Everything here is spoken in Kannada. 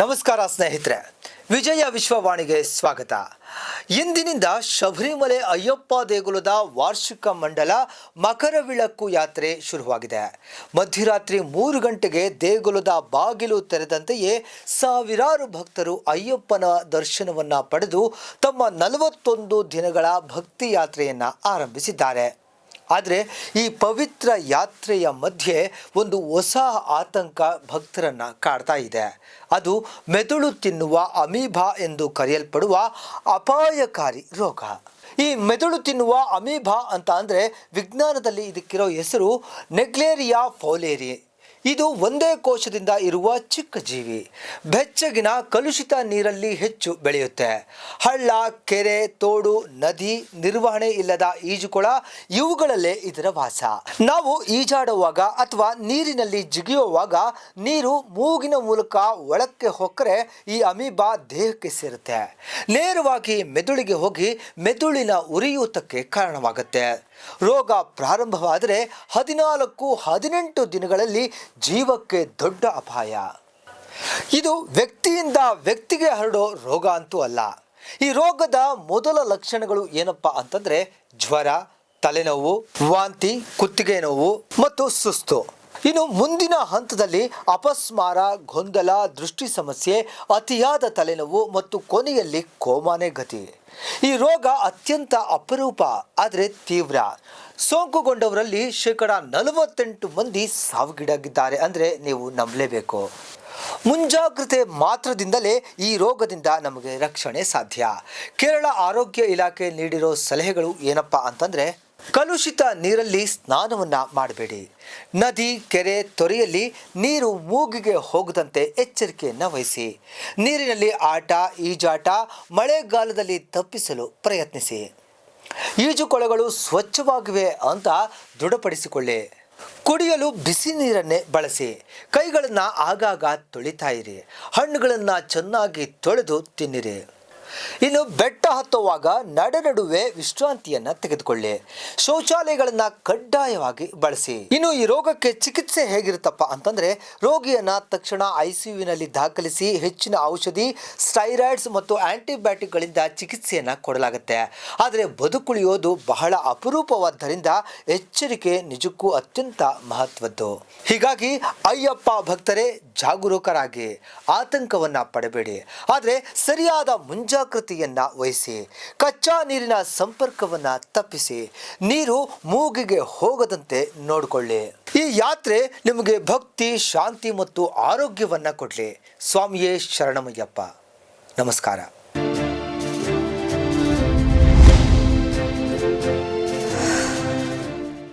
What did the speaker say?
ನಮಸ್ಕಾರ ಸ್ನೇಹಿತರೆ, ವಿಜಯ ವಿಶ್ವವಾಣಿಗೆ ಸ್ವಾಗತ. ಇಂದಿನಿಂದ ಶಬರಿಮಲೆ ಅಯ್ಯಪ್ಪ ದೇಗುಲದ ವಾರ್ಷಿಕ ಮಂಡಲ ಮಕರವಿಳಕ್ಕು ಯಾತ್ರೆ ಶುರುವಾಗಿದೆ. ಮಧ್ಯರಾತ್ರಿ ಮೂರು ಗಂಟೆಗೆ ದೇಗುಲದ ಬಾಗಿಲು ತೆರೆದಂತೆಯೇ ಸಾವಿರಾರು ಭಕ್ತರು ಅಯ್ಯಪ್ಪನ ದರ್ಶನವನ್ನು ಪಡೆದು ತಮ್ಮ ನಲವತ್ತೊಂದು ದಿನಗಳ ಭಕ್ತಿ ಯಾತ್ರೆಯನ್ನು ಆರಂಭಿಸಿದ್ದಾರೆ. ಆದರೆ ಈ ಪವಿತ್ರ ಯಾತ್ರೆಯ ಮಧ್ಯೆ ಒಂದು ಹೊಸ ಆತಂಕ ಭಕ್ತರನ್ನು ಕಾಡ್ತಾ ಇದೆ. ಅದು ಮೆದುಳು ತಿನ್ನುವ ಅಮೀಬಾ ಎಂದು ಕರೆಯಲ್ಪಡುವ ಅಪಾಯಕಾರಿ ರೋಗ. ಈ ಮೆದುಳು ತಿನ್ನುವ ಅಮೀಬಾ ಅಂತ ಅಂದರೆ ವಿಜ್ಞಾನದಲ್ಲಿ ಇದಕ್ಕಿರೋ ಹೆಸರು ನೆಗ್ಲೇರಿಯಾ ಫೌಲೇರಿ. ಇದು ಒಂದೇ ಕೋಶದಿಂದ ಇರುವ ಚಿಕ್ಕ ಜೀವಿ. ಬೆಚ್ಚಗಿನ ಕಲುಷಿತ ನೀರಲ್ಲಿ ಹೆಚ್ಚು ಬೆಳೆಯುತ್ತೆ. ಹಳ್ಳ, ಕೆರೆ, ತೋಡು, ನದಿ, ನಿರ್ವಹಣೆ ಇಲ್ಲದ ಈಜುಕೊಳ ಇವುಗಳಲ್ಲೇ ಇದರ ವಾಸ. ನಾವು ಈಜಾಡುವಾಗ ಅಥವಾ ನೀರಿನಲ್ಲಿ ಜಿಗಿಯುವಾಗ ನೀರು ಮೂಗಿನ ಮೂಲಕ ಒಳಕ್ಕೆ ಹೊಕ್ಕರೆ ಈ ಅಮೀಬಾ ದೇಹಕ್ಕೆ ಸೇರುತ್ತೆ. ನೇರವಾಗಿ ಮೆದುಳಿಗೆ ಹೋಗಿ ಮೆದುಳಿನ ಉರಿಯೂತಕ್ಕೆ ಕಾರಣವಾಗುತ್ತೆ. ರೋಗ ಪ್ರಾರಂಭವಾದರೆ ಹದಿನಾಲ್ಕು ಹದಿನೆಂಟು ದಿನಗಳಲ್ಲಿ ಜೀವಕ್ಕೆ ದೊಡ್ಡ ಅಪಾಯ. ಇದು ವ್ಯಕ್ತಿಯಿಂದ ವ್ಯಕ್ತಿಗೆ ಹರಡೋ ರೋಗ ಅಂತೂ ಅಲ್ಲ. ಈ ರೋಗದ ಮೊದಲ ಲಕ್ಷಣಗಳು ಏನಪ್ಪ ಅಂತಂದ್ರೆ ಜ್ವರ, ತಲೆನೋವು, ವಾಂತಿ, ಕುತ್ತಿಗೆ ನೋವು ಮತ್ತು ಸುಸ್ತು. ಇನ್ನು ಮುಂದಿನ ಹಂತದಲ್ಲಿ ಅಪಸ್ಮಾರ, ಗೊಂದಲ, ದೃಷ್ಟಿ ಸಮಸ್ಯೆ, ಅತಿಯಾದ ತಲೆನೋವು ಮತ್ತು ಕೊನೆಯಲ್ಲಿ ಕೋಮಾನೆ ಗತಿ. ಈ ರೋಗ ಅತ್ಯಂತ ಅಪರೂಪ, ಆದರೆ ತೀವ್ರ. ಸೋಂಕುಗೊಂಡವರಲ್ಲಿ ಶೇಕಡ ನಲವತ್ತೆಂಟು ಮಂದಿ ಸಾವಿಗೀಡಾಗಿದ್ದಾರೆ ಅಂದರೆ ನೀವು ನಂಬಲೇಬೇಕು. ಮುಂಜಾಗ್ರತೆ ಮಾತ್ರದಿಂದಲೇ ಈ ರೋಗದಿಂದ ನಮಗೆ ರಕ್ಷಣೆ ಸಾಧ್ಯ. ಕೇರಳ ಆರೋಗ್ಯ ಇಲಾಖೆ ನೀಡಿರೋ ಸಲಹೆಗಳು ಏನಪ್ಪಾ ಅಂತಂದ್ರೆ ಕಲುಷಿತ ನೀರಲ್ಲಿ ಸ್ನಾನವನ್ನು ಮಾಡಬೇಡಿ. ನದಿ, ಕೆರೆ ತೊರೆಯಲ್ಲಿ ನೀರು ಮೂಗಿಗೆ ಹೋಗದಂತೆ ಎಚ್ಚರಿಕೆಯನ್ನು ವಹಿಸಿ. ನೀರಿನಲ್ಲಿ ಆಟ, ಈಜಾಟ, ಮಳೆಗಾಲದಲ್ಲಿ ತಪ್ಪಿಸಲು ಪ್ರಯತ್ನಿಸಿ. ಈಜುಕೊಳಗಳು ಸ್ವಚ್ಛವಾಗಿವೆ ಅಂತ ದೃಢಪಡಿಸಿಕೊಳ್ಳಿ. ಕುಡಿಯಲು ಬಿಸಿ ನೀರನ್ನೇ ಬಳಸಿ. ಕೈಗಳನ್ನು ಆಗಾಗ ತೊಳಿತಾ ಇರಿ. ಹಣ್ಣುಗಳನ್ನು ಚೆನ್ನಾಗಿ ತೊಳೆದು ತಿನ್ನಿರಿ. ಇನ್ನು ಬೆಟ್ಟ ಹತ್ತುವಾಗ ನಡೆ ನಡುವೆ ವಿಶ್ರಾಂತಿಯನ್ನ ತೆಗೆದುಕೊಳ್ಳಿ. ಶೌಚಾಲಯಗಳನ್ನ ಕಡ್ಡಾಯವಾಗಿ ಬಳಸಿ. ಇನ್ನು ಈ ರೋಗಕ್ಕೆ ಚಿಕಿತ್ಸೆ ಹೇಗಿರುತ್ತಪ್ಪ ಅಂತಂದ್ರೆ, ರೋಗಿಯನ್ನ ತಕ್ಷಣ ಐಸಿಯುನಲ್ಲಿ ದಾಖಲಿಸಿ ಹೆಚ್ಚಿನ ಔಷಧಿ, ಸ್ಟೈರಾಯ್ಡ್ಸ್ ಮತ್ತು ಆಂಟಿಬಯೋಟಿಕ್ಗಳಿಂದ ಚಿಕಿತ್ಸೆಯನ್ನ ಕೊಡಲಾಗುತ್ತೆ. ಆದರೆ ಬದುಕುಳಿಯೋದು ಬಹಳ ಅಪರೂಪವಾದ್ದರಿಂದ ಎಚ್ಚರಿಕೆ ನಿಜಕ್ಕೂ ಅತ್ಯಂತ ಮಹತ್ವದ್ದು. ಹೀಗಾಗಿ ಅಯ್ಯಪ್ಪ ಭಕ್ತರೇ ಜಾಗರೂಕರಾಗಿ, ಆತಂಕವನ್ನ ಪಡಬೇಡಿ. ಆದರೆ ಸರಿಯಾದ ಮುಂಜಾಗ್ರತೆಯನ್ನ ವಹಿಸಿ, ಕಚ್ಚಾ ನೀರಿನ ಸಂಪರ್ಕವನ್ನ ತಪ್ಪಿಸಿ, ನೀರು ಮೂಗಿಗೆ ಹೋಗದಂತೆ ನೋಡಿಕೊಳ್ಳಿ. ಈ ಯಾತ್ರೆ ನಿಮಗೆ ಭಕ್ತಿ, ಶಾಂತಿ ಮತ್ತು ಆರೋಗ್ಯವನ್ನ ಕೊಡಲಿ. ಸ್ವಾಮಿಯೇ ಶರಣಮಯ್ಯಪ್ಪ. ನಮಸ್ಕಾರ.